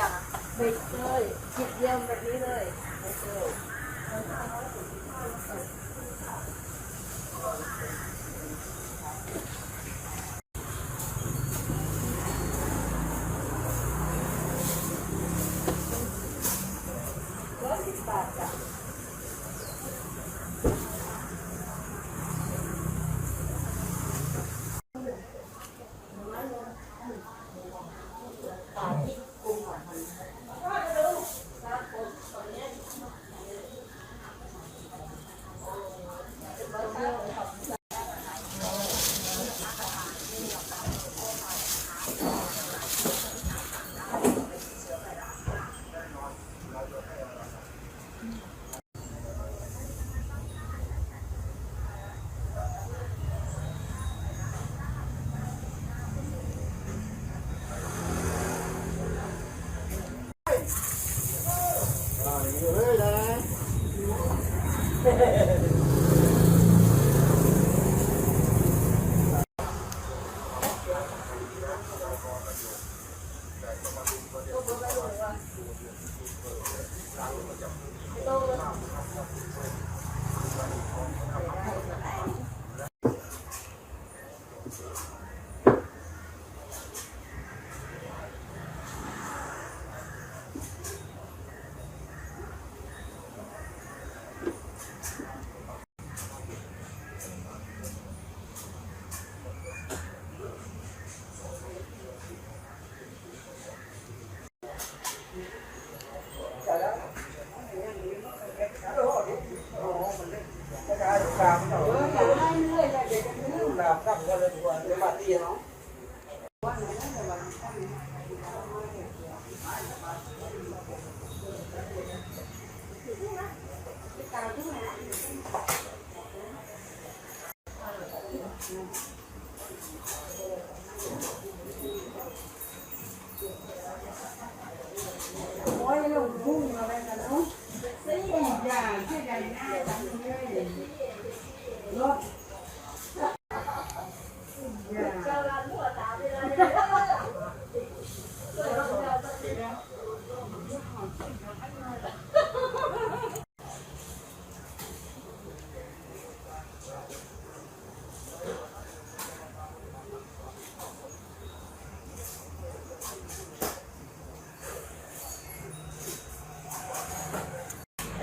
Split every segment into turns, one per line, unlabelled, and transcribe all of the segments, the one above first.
เอา
Oh, โอ้ยลงพุ่งอะไรกันเนา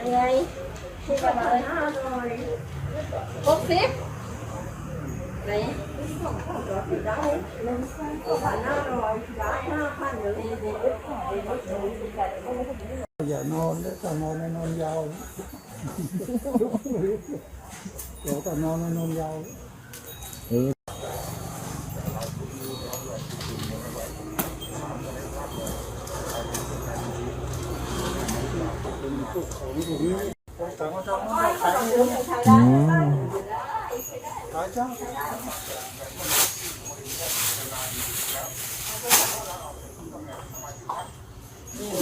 ะสี่อย่างที่ใดหน้าทำเลยรถยังไงที่ประมาณห้าร้อยหกสิบไหนได้หนึ่งพันห้าร้อยได้ห้าพันเลย
อย่านอนแล้วถ้านอนไม่นอนยาวเดี๋ยวก็นอนไม่นอนยาว
อืม
ขายจ้า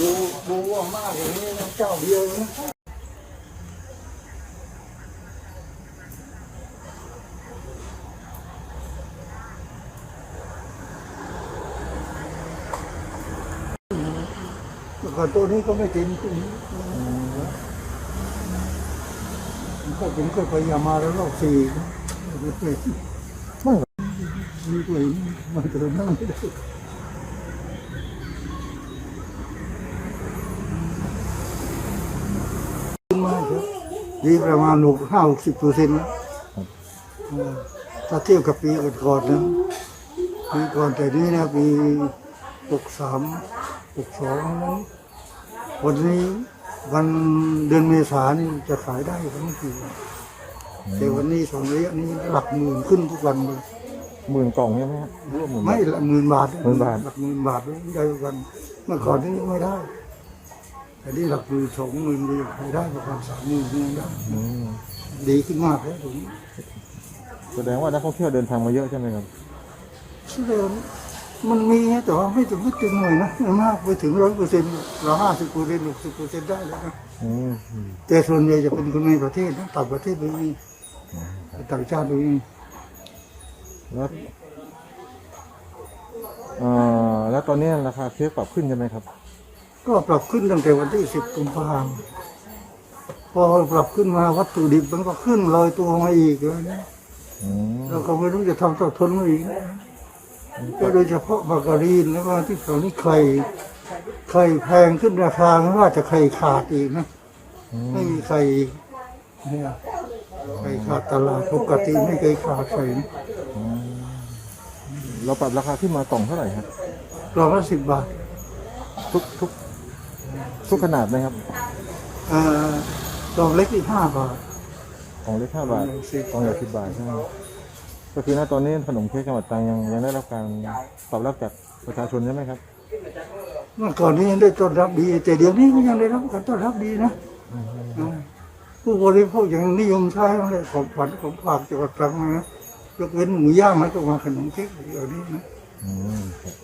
ดูดูว่ามากอย่างนี้นะเจ้าเดียวนะก่อนตัวนี้ก็ไม่ถึงตรงนี้มันก็ถึงก็พยายามมาแล้วรอบสี่ ม่เคยไม่ไม่เคยมาถึงนั่งไม่ได้มากครับดีประมาณหกห้าหกสิบเปอร์เซ็นต์ถ้าเทียบกับปีก่อนๆนะปีก่อนแต่นี้นะปีหกสามหกสองนั้นวันนี้วันเดือนเมษานี่จะขายได้ทั้งปี แต่วันนี้สองระยะนี้หลักหมื่นขึ้นทุกวันเลย
หมื่นกล่องใช่ไหมฮะร่วมหมื่น
ไม่หลักหมื่นบาท
หมื่นบาท
หลักหมื่นบาทเลยได้ทุกวันเมื่อก่อนนี้ไม่ได้ แต่นี่หลักหมื่นสองหมื่นเลยขายได้ประมาณสามหมื่นยังได้
อืม
ดีขึ้นมากเลยถึง
แสดงว่านักท่องเที่ยวเดินทางมาเยอะใช่ไหมครับ
เดิมมันมีนะแต่ว่าไม่ถึงไม่ถึงหน่วยนะไม่มากไปถึงร้อยเปอร์เซ็นต์เราห้าสิบเปอร์เซ็นต์หกสิบเปอร์เซ็นต์ได้แล้วนะ
อืม
แต่ส่วนใหญ่จะเป็นคนในประเทศนะต่างประเทศไม่มี ต่างชาติไม่มี
แล้วเอ่อแล้วแล้วตอนนี้ราคาเค้กปรับขึ้นใช่ไหมครับ
ก็ปรับขึ้นตั้งแต่วันที่สิบกุมภาพันธ์พอปรับขึ้นมาวัตถุดิบมันก็ขึ้นลอยตัวมาอีกเลยนะ
อืม
เราก็ไม่รู้จะทำต่อทนมาอีกนะก็โดยเฉพาะมาการีนแล้วก็ที่ตอนนี้ไข่ไข่แพงขึ้นราคาไม่ว่าจะไข่ขาดอีกนะ
อืม
ไม่มีไข่เนี่ย ไข่ขาดตลาดปกติไม่เคยขาดไข่นะ
เราปรับราคาขึ้นมากล่องเท่าไหร่ครับ
กล่องละสิบบาท
ทุกทุกทุกขนาดไหมครับ
อ่ากล่องเล็กอีกห้าบาท
กล่องเล็กห้าบาท
สิบ
กล่องใหญ่สิบบาทใช่ไหมก็คือณตอนนี้ขนมเค้กจังหวัดตรังยังยังได้รับการตอบรับจากประชาชนใช่ไหมครับ
เมื่อก่อนนี้ยังได้ต้อนรับดี แต่เดี๋ยวนี้ก็ยังได้รับการต้อนรับดีนะอ่า ผู้บริโภคยังนิยมใช้ทั้งเลยของขวัญของฝากจังหวัดตรังนะยกเว้นหมูย่างแล้วก็มาขนมเค้กอย่างนี้นะ
อืมครับ